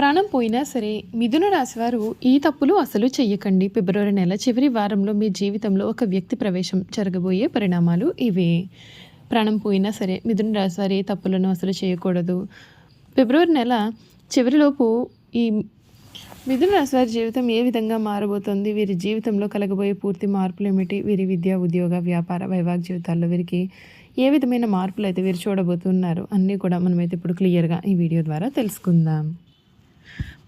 ప్రాణం పోయినా సరే మిథున రాశి వారు ఈ తప్పులు అసలు చెయ్యకండి. ఫిబ్రవరి నెల చివరి వారంలో మీ జీవితంలో ఒక వ్యక్తి ప్రవేశం జరగబోయే పరిణామాలు ఇవే. ప్రాణం పోయినా సరే మిథున రాశి వారు ఏ తప్పులను అసలు చేయకూడదు. ఫిబ్రవరి నెల చివరిలోపు ఈ మిథున రాశి వారి జీవితం ఏ విధంగా మారబోతుంది? వీరి జీవితంలో కలగబోయే పూర్తి మార్పులు ఏమిటి? వీరి విద్య ఉద్యోగ వ్యాపార వైవాహిక జీవితాల్లో వీరికి ఏ విధమైన మార్పులు అయితే వీరు చూడబోతున్నారు? అన్నీ కూడా మనమైతే ఇప్పుడు క్లియర్గా ఈ వీడియో ద్వారా తెలుసుకుందాం.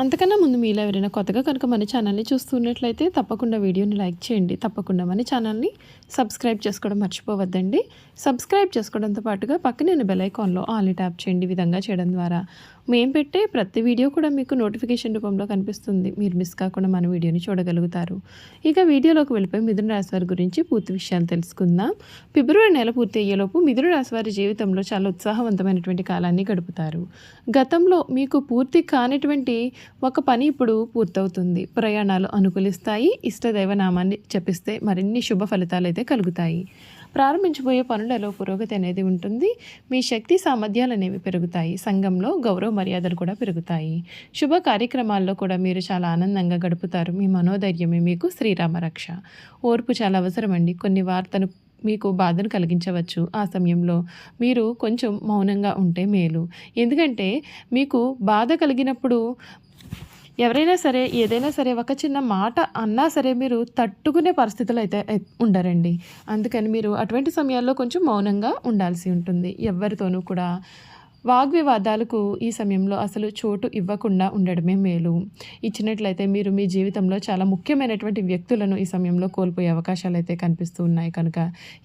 అంతకన్నా ముందు మీలో ఎవరైనా కొత్తగా కనుక మన ఛానల్ని చూస్తున్నట్లయితే తప్పకుండా వీడియోని లైక్ చేయండి. తప్పకుండా మన ఛానల్ని సబ్స్క్రైబ్ చేసుకోవడం మర్చిపోవద్దండి. సబ్స్క్రైబ్ చేసుకోవడంతో పాటుగా పక్కనే బెల్ ఐకాన్లో ఆల్ ట్యాప్ చేయండి. విధంగా చేయడం ద్వారా మేము పెట్టే ప్రతి వీడియో కూడా మీకు నోటిఫికేషన్ రూపంలో కనిపిస్తుంది. మీరు మిస్ కాకుండా మన వీడియోని చూడగలుగుతారు. ఇక వీడియోలోకి వెళ్ళిపోయి మిథున రాశి వారి గురించి పూర్తి విషయాలు తెలుసుకుందాం. ఫిబ్రవరి నెల పూర్తి అయ్యేలోపు మిథున రాశి వారి జీవితంలో చాలా ఉత్సాహవంతమైనటువంటి కాలాన్ని గడుపుతారు. గతంలో మీకు పూర్తి కానిటువంటి ఒక పని ఇప్పుడు పూర్తవుతుంది. ప్రయాణాలు అనుకూలిస్తాయి. ఇష్టదైవ నామాన్ని జపిస్తే మరిన్ని శుభ ఫలితాలు అయితే కలుగుతాయి. ప్రారంభించబోయే పనులలో పురోగతి అనేది ఉంటుంది. మీ శక్తి సామర్థ్యాలు అనేవి పెరుగుతాయి. సంఘంలో గౌరవ మర్యాదలు కూడా పెరుగుతాయి. శుభ కార్యక్రమాల్లో కూడా మీరు చాలా ఆనందంగా గడుపుతారు. మీ మనోధైర్యమే మీకు శ్రీరామ రక్ష. ఓర్పు చాలా అవసరమండి. కొన్ని వార్తను మీకు బాధను కలిగించవచ్చు. ఆ సమయంలో మీరు కొంచెం మౌనంగా ఉంటే మేలు. ఎందుకంటే మీకు బాధ కలిగినప్పుడు ఎవరైనా సరే ఏదైనా సరే ఒక చిన్న మాట అన్నా సరే మీరు తట్టుకునే పరిస్థితులు అయితే ఉండరండి. అందుకని మీరు అటువంటి సమయాల్లో కొంచెం మౌనంగా ఉండాల్సి ఉంటుంది. ఎవరితోనూ కూడా వాగ్వివాదాలకు ఈ సమయంలో అసలు చోటు ఇవ్వకుండా ఉండడమే మేలు. ఇచ్చినట్లయితే మీరు మీ జీవితంలో చాలా ముఖ్యమైనటువంటి వ్యక్తులను ఈ సమయంలో కోల్పోయే అవకాశాలు అయితే కనిపిస్తూ ఉన్నాయి. కనుక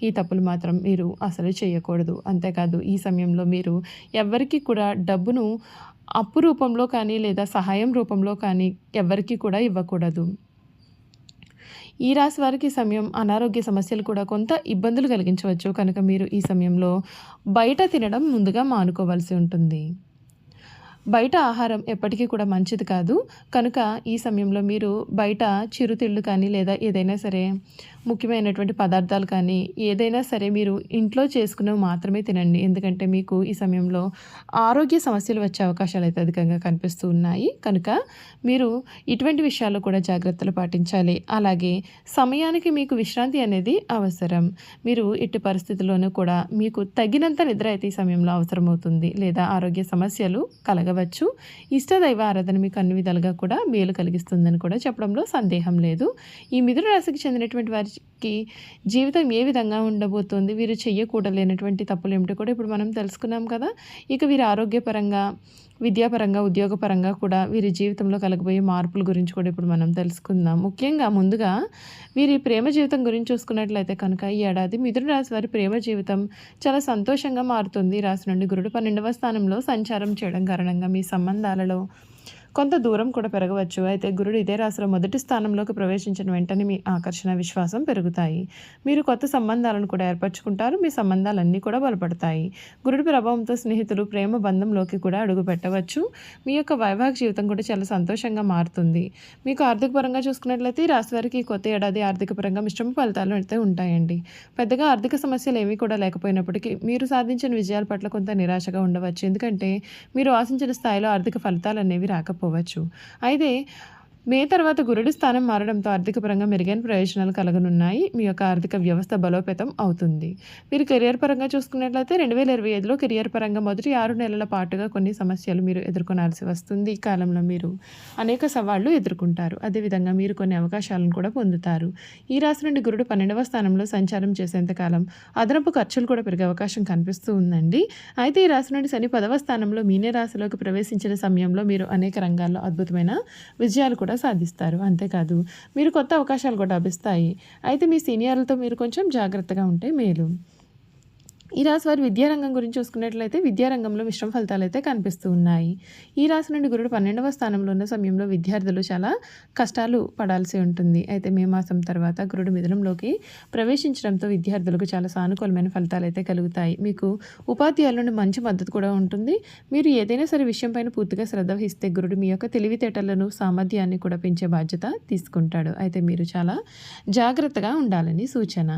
ఈ తప్పులు మాత్రం మీరు అసలు చేయకూడదు. అంతేకాదు ఈ సమయంలో మీరు ఎవ్వరికీ కూడా డబ్బును అప్పు రూపంలో కానీ లేదా సహాయం రూపంలో కానీ ఎవరికి కూడా ఇవ్వకూడదు. ఈ రాశి వారికి సమయం అనారోగ్య సమస్యలు కూడా కొంత ఇబ్బందులు కలిగించవచ్చు. కనుక మీరు ఈ సమయంలో బయట తినడం ముందుగా మానుకోవాల్సి ఉంటుంది. బయట ఆహారం ఎప్పటికీ కూడా మంచిది కాదు. కనుక ఈ సమయంలో మీరు బయట చిరుతిళ్ళు కానీ లేదా ఏదైనా సరే ముఖ్యమైనటువంటి పదార్థాలు కానీ ఏదైనా సరే మీరు ఇంట్లో చేసుకున్నవి మాత్రమే తినండి. ఎందుకంటే మీకు ఈ సమయంలో ఆరోగ్య సమస్యలు వచ్చే అవకాశాలు అయితే అధికంగా కనిపిస్తూ ఉన్నాయి. కనుక మీరు ఇటువంటి విషయాల్లో కూడా జాగ్రత్తలు పాటించాలి. అలాగే సమయానికి మీకు విశ్రాంతి అనేది అవసరం. మీరు ఎట్టి పరిస్థితుల్లోనూ కూడా మీకు తగినంత నిద్ర అయితే ఈ సమయంలో అవసరమవుతుంది. లేదా ఆరోగ్య సమస్యలు కలగవచ్చు. ఇష్టదైవ ఆరాధన మీకు అన్ని విధాలుగా కూడా మేలు కలిగిస్తుందని కూడా చెప్పడంలో సందేహం లేదు. ఈ మిథున రాశికి చెందినటువంటి వారి వారికి జీవితం ఏ విధంగా ఉండబోతోంది వీరు చెయ్యకూడలేనటువంటి తప్పులు ఏమిటో కూడా ఇప్పుడు మనం తెలుసుకున్నాం కదా. ఇక వీరి ఆరోగ్యపరంగా విద్యాపరంగా ఉద్యోగపరంగా కూడా వీరి జీవితంలో కలగబోయే మార్పుల గురించి కూడా ఇప్పుడు మనం తెలుసుకుందాం. ముఖ్యంగా ముందుగా వీరి ప్రేమ జీవితం గురించి చూసుకున్నట్లయితే కనుక ఈ ఏడాది మిథున రాశి వారి ప్రేమ జీవితం చాలా సంతోషంగా మారుతుంది. రాశి నుండి గురుడు పన్నెండవ స్థానంలో సంచారం చేయడం కారణంగా మీ సంబంధాలలో కొంత దూరం కూడా పెరగవచ్చు. అయితే గురుడు ఇదే రాశిలో మొదటి స్థానంలోకి ప్రవేశించిన వెంటనే మీ ఆకర్షణ విశ్వాసం పెరుగుతాయి. మీరు కొత్త సంబంధాలను కూడా ఏర్పరచుకుంటారు. మీ సంబంధాలన్నీ కూడా బలపడతాయి. గురుడి ప్రభావంతో స్నేహితులు ప్రేమ బంధంలోకి కూడా అడుగు పెట్టవచ్చు. మీ యొక్క వైవాహిక జీవితం కూడా చాలా సంతోషంగా మారుతుంది. మీకు ఆర్థిక పరంగా చూసుకున్నట్లయితే ఈ రాశి వారికి కొత్త ఏడాది ఆర్థిక పరంగా మిశ్రమ ఫలితాలు అయితే ఉంటాయండి. పెద్దగా ఆర్థిక సమస్యలు ఏమీ కూడా లేకపోయినప్పటికీ మీరు సాధించిన విజయాల పట్ల కొంత నిరాశగా ఉండవచ్చు. ఎందుకంటే మీరు ఆశించిన స్థాయిలో ఆర్థిక ఫలితాలు అనేవి రాకపోవచ్చు. చెప్పవచ్చు. అయితే మే తర్వాత గురుడు స్థానం మారడంతో ఆర్థిక పరంగా మెరుగైన ప్రయోజనాలు కలగనున్నాయి. మీ యొక్క ఆర్థిక వ్యవస్థ బలోపేతం అవుతుంది. మీరు కెరియర్ పరంగా చూసుకున్నట్లయితే రెండు వేల ఇరవై ఐదులో కెరియర్ పరంగా మొదటి ఆరు నెలల పాటుగా కొన్ని సమస్యలు మీరు ఎదుర్కొనాల్సి వస్తుంది. ఈ కాలంలో మీరు అనేక సవాళ్ళు ఎదుర్కొంటారు. అదేవిధంగా మీరు కొన్ని అవకాశాలను కూడా పొందుతారు. ఈ రాశి నుండి గురుడు పన్నెండవ స్థానంలో సంచారం చేసేంతకాలం అదనపు ఖర్చులు కూడా పెరిగే అవకాశం కనిపిస్తూ ఉందండి. అయితే ఈ రాశి నుండి శని పదవ స్థానంలో మీనే రాశిలోకి ప్రవేశించిన సమయంలో మీరు అనేక రంగాల్లో అద్భుతమైన విజయాలు కూడా సాధిస్తారు. అంతేకాదు మీరు కొత్త అవకాశాలు కూడా లభిస్తాయి అయితే మీ సీనియర్లతో మీరు కొంచెం జాగ్రత్తగా ఉంటే మేలు. ఈ రాశి వారి విద్యారంగం గురించి చూసుకున్నట్లయితే విద్యారంగంలో మిశ్రమ ఫలితాలు అయితే కనిపిస్తూ ఉన్నాయి. ఈ రాశి నుండి గురుడు పన్నెండవ స్థానంలో ఉన్న సమయంలో విద్యార్థులు చాలా కష్టాలు పడాల్సి ఉంటుంది. అయితే మే మాసం తర్వాత గురుడు మిథునంలోకి ప్రవేశించడంతో విద్యార్థులకు చాలా సానుకూలమైన ఫలితాలు అయితే కలుగుతాయి. మీకు ఉపాధ్యాయుల నుండి మంచి మద్దతు కూడా ఉంటుంది. మీరు ఏదైనా సరే విషయంపైన పూర్తిగా శ్రద్ధ వహిస్తే గురుడు మీ యొక్క తెలివితేటలను సామర్థ్యాన్ని కూడా పెంచే బాధ్యత తీసుకుంటాడు. అయితే మీరు చాలా జాగ్రత్తగా ఉండాలని సూచన.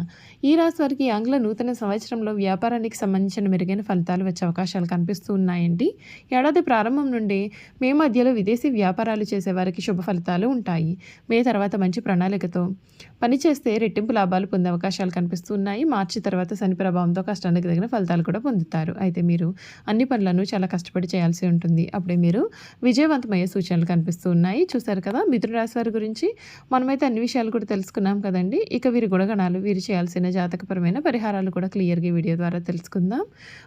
ఈ రాశి వారికి ఆంగ్ల నూతన సంవత్సరంలో వ్యాపార వ్యాపారానికి సంబంధించిన మెరుగైన ఫలితాలు వచ్చే అవకాశాలు కనిపిస్తూ ఉన్నాయండి. ఏడాది ప్రారంభం నుండి మే మధ్యలో విదేశీ వ్యాపారాలు చేసేవారికి శుభ ఫలితాలు ఉంటాయి. మే తర్వాత మంచి ప్రణాళికతో పనిచేస్తే రెట్టింపు లాభాలు పొందే అవకాశాలు కనిపిస్తున్నాయి మార్చి తర్వాత శని ప్రభావంతో కష్టానికి తగిన ఫలితాలు కూడా పొందుతారు. అయితే మీరు అన్ని పనులను చాలా కష్టపడి చేయాల్సి ఉంటుంది. అప్పుడే మీరు విజయవంతమయ్యే సూచనలు కనిపిస్తూ ఉన్నాయి. చూశారు కదా మిథున రాశి వారి గురించి. మనమైతే అన్ని విషయాలు కూడా తెలుసుకున్నాం కదండి. ఇక వీరి గుణగణాలు వీరు చేయాల్సిన జాతకపరమైన పరిహారాలు కూడా క్లియర్గా వీడియో ద్వారా తెలుసుకుందాం.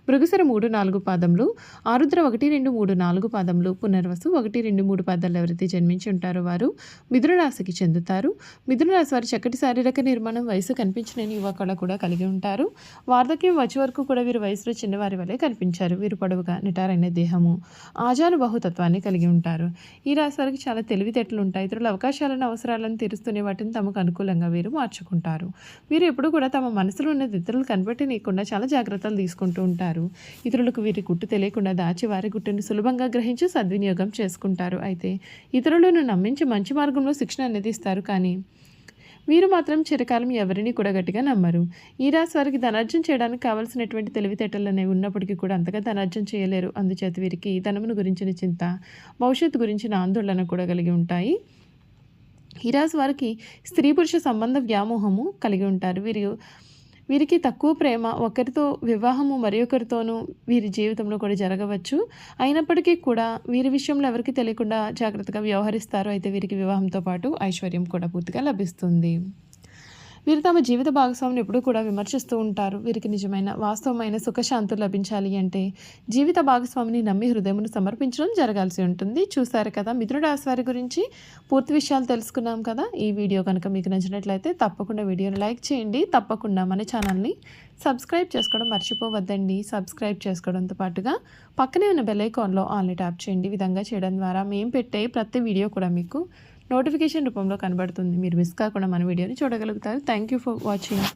మృగసర మూడు నాలుగు పాదములు ఆరుద్ర ఒకటి రెండు మూడు నాలుగు పాదములు పునర్వసు ఒకటి రెండు మూడు పాదాలు ఎవరైతే జన్మించి ఉంటారో వారు మిథునరాశికి చెందుతారు. మిథున రాశి వారి చక్కటి శారీరక నిర్మాణం వయసు కనిపించిన యువకుల కూడా కలిగి ఉంటారు. వార్ధక్యం వచ్చే వరకు కూడా వీరు వయసులో చిన్నవారి వలె కనిపించారు. వీరు పొడవుగా నిటారైన దేహము ఆజాను బహుతత్వాన్ని కలిగి ఉంటారు. ఈ రాశి వారికి చాలా తెలివితేటలు ఉంటాయి. ఇతరుల అవకాశాలను అవసరాలను తీరుస్తూనే వాటిని తమకు అనుకూలంగా వీరు మార్చుకుంటారు. వీరు ఎప్పుడు కూడా తమ మనసులో ఉన్నది ఇతరులు కనిపెట్టనీయకుండా చాలా జాగ్రత్తలు తీసుకుంటూ ఉంటారు. ఇతరులకు వీరి గుట్టు తెలియకుండా దాచి వారి గుట్టును సులభంగా గ్రహించి సద్వినియోగం చేసుకుంటారు. అయితే ఇతరులను నమ్మించి మంచి మార్గంలో శిక్షణ అనేది ఇస్తారు కానీ వీరు మాత్రం చిరకాలం ఎవరిని కూడా గట్టిగా నమ్మరు. ఈ రాశి వారికి ధనార్జన చేయడానికి కావాల్సినటువంటి తెలివితేటలు అనేవి ఉన్నప్పటికీ కూడా అంతగా ధనార్జన చేయలేరు. అందుచేత వీరికి ధనమును గురించిన చింత భవిష్యత్తు గురించిన ఆందోళన కూడా కలిగి ఉంటాయి. ఈ రాశి వారికి స్త్రీ పురుష సంబంధ వ్యామోహము కలిగి ఉంటారు. వీరు వీరికి తక్కువ ప్రేమ ఒకరితో వివాహము మరొకరితోనూ వీరి జీవితంలో కూడా జరగవచ్చు. అయినప్పటికీ కూడా వీరి విషయంలో ఎవరికి తెలియకుండా జాగ్రత్తగా వ్యవహరిస్తారు అయితే వీరికి వివాహంతో పాటు ఐశ్వర్యం కూడా పూర్తిగా లభిస్తుంది. వీరు తమ జీవిత భాగస్వామిని ఎప్పుడూ కూడా విమర్శిస్తూ ఉంటారు. వీరికి నిజమైన వాస్తవమైన సుఖశాంతులు లభించాలి అంటే జీవిత భాగస్వామిని నమ్మి హృదయమును సమర్పించడం జరగాల్సి ఉంటుంది. చూశారు కదా మిత్రుడాస్ వారి గురించి? పూర్తి విషయాలు తెలుసుకున్నాం కదా? ఈ వీడియో కనుక మీకు నచ్చినట్లయితే తప్పకుండా వీడియోని లైక్ చేయండి. తప్పకుండా మన ఛానల్ని సబ్స్క్రైబ్ చేసుకోవడం మర్చిపోవద్దండి. సబ్స్క్రైబ్ చేసుకోవడంతో పాటుగా పక్కనే ఉన్న బెల్ ఐకాన్లో ఆన్లీ ట్యాప్ చేయండి. విధంగా చేయడం ద్వారా మేము పెట్టే ప్రతి వీడియో కూడా మీకు నోటిఫికేషన్ రూపంలో కనబడుతుంది. మీరు మిస్ కాకుండా మన వీడియోని చూడగలుగుతారు. Thank you for watching